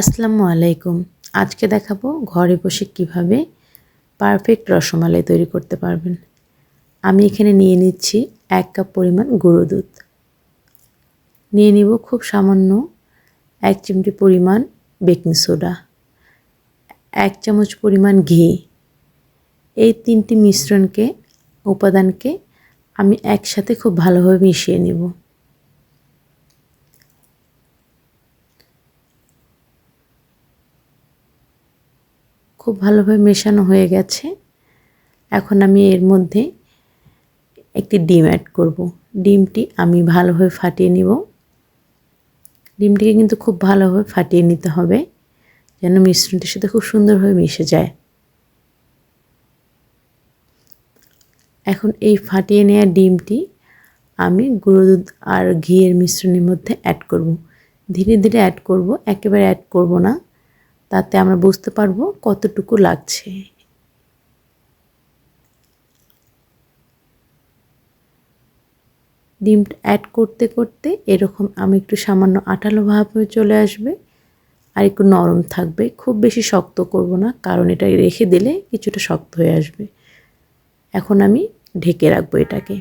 আসসালামু আলাইকুম। আজকে দেখাবো ঘরে বসে কীভাবে পারফেক্ট রসমালাই তৈরি করতে পারবেন। আমি এখানে নিয়ে নিচ্ছি এক কাপ পরিমাণ গুঁড়ো দুধ। নিয়ে নিব খুব সামান্য এক চিমটি পরিমাণ বেকিং সোডা, এক চামচ পরিমাণ ঘি। এই তিনটি মিশ্রণকে, উপাদানকে আমি একসাথে খুব ভালোভাবে মিশিয়ে নেব। খুব ভালোভাবে মেশানো হয়ে গেছে। এখন আমি এর মধ্যে একটি ডিম অ্যাড করব। ডিমটি আমি ভালোভাবে ফাটিয়ে নিব। ডিমটিকে কিন্তু খুব ভালোভাবে ফাটিয়ে নিতে হবে, যেন মিশ্রণটির সাথে খুব সুন্দরভাবে মিশে যায়। এখন এই ফাটিয়ে নেওয়া ডিমটি আমি গুঁড়ো দুধ আর ঘিয়ের মিশ্রণের মধ্যে অ্যাড করব। ধীরে ধীরে অ্যাড করব, একেবারে অ্যাড করব না। তাতে আমরা বুঝতে পারব কতটুকু লাগছে। ডিমটা অ্যাড করতে করতে এরকম আমি একটু সামান্য আঠালো ভাব চলে আসবে। আর একটু নরম থাকবে। খুব বেশি শক্ত করব না, কারণ এটা রেখে দিলে কিছুটা শক্ত হয়ে আসবে। এখন আমি ঢেকে রাখব এটাকে।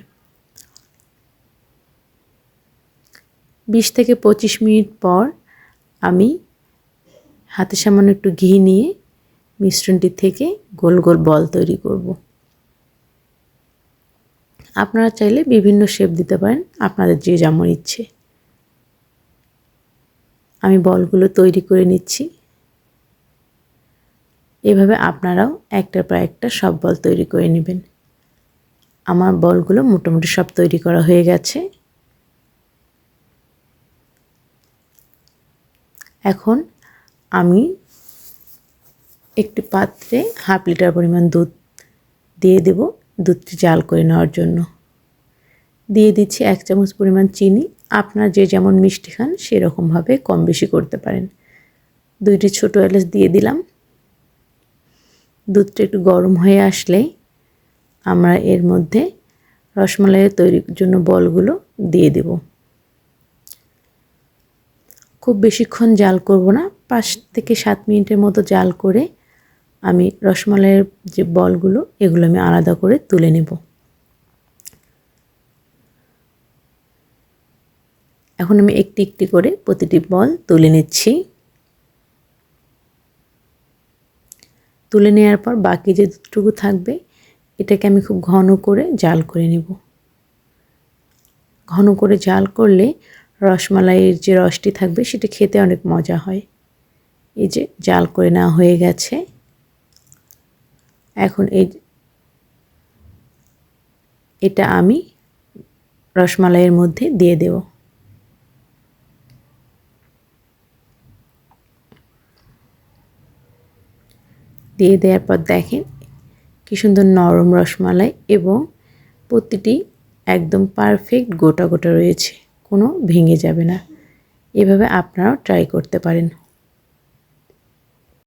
বিশ থেকে পঁচিশ মিনিট পর আমি হাতে সামান্য একটু ঘি নিয়ে মিশ্রণটি থেকে গোল গোল বল তৈরি করব। আপনারা চাইলে বিভিন্ন শেপ দিতে পারেন, আপনাদের যে যেমন ইচ্ছে। আমি বলগুলো তৈরি করে নিচ্ছি। এভাবে আপনারাও একটার পর একটা সব বল তৈরি করে নেবেন। আমার বলগুলো মোটামুটি সব তৈরি করা হয়ে গেছে। এখন আমি একটি পাত্রে হাফ লিটার পরিমাণ দুধ দিয়ে দেব, দুধটি জাল করে নেওয়ার জন্য। দিয়ে দিচ্ছি এক চামচ পরিমাণ চিনি। আপনার যে যেমন মিষ্টি খান, সেরকমভাবে কম বেশি করতে পারেন। দুইটি ছোটো এলাচ দিয়ে দিলাম। দুধটা একটু গরম হয়ে আসলে আমরা এর মধ্যে রসমালাইয়ের তৈরির জন্য বলগুলো দিয়ে দেব। খুব বেশিক্ষণ জাল করব না। পাঁচ থেকে সাত মিনিটের মতো জাল করে আমি রসমালাইয়ের যে বলগুলো, এগুলো আমি আলাদা করে তুলে নেব। এখন আমি একটি একটি করে প্রতিটি বল তুলে নিচ্ছি। তুলে নেওয়ার পর বাকি যে দুটুকু থাকবে, এটাকে আমি খুব ঘন করে জাল করে নেব। ঘন করে জাল করলে রসমালাইয়ের যে রসটি থাকবে, সেটা খেতে অনেক মজা হয়। এই যে জাল করে নেওয়া হয়ে গেছে। এখন এই এটা আমি রসমালাইয়ের মধ্যে দিয়ে দেব। দিয়ে দেওয়ার পর দেখেন কি সুন্দর নরম রসমালাই এবং প্রতিটি একদম পারফেক্ট গোটা গোটা রয়েছে, কোনো ভেঙে যাবে না। এভাবে আপনারাও ট্রাই করতে পারেন।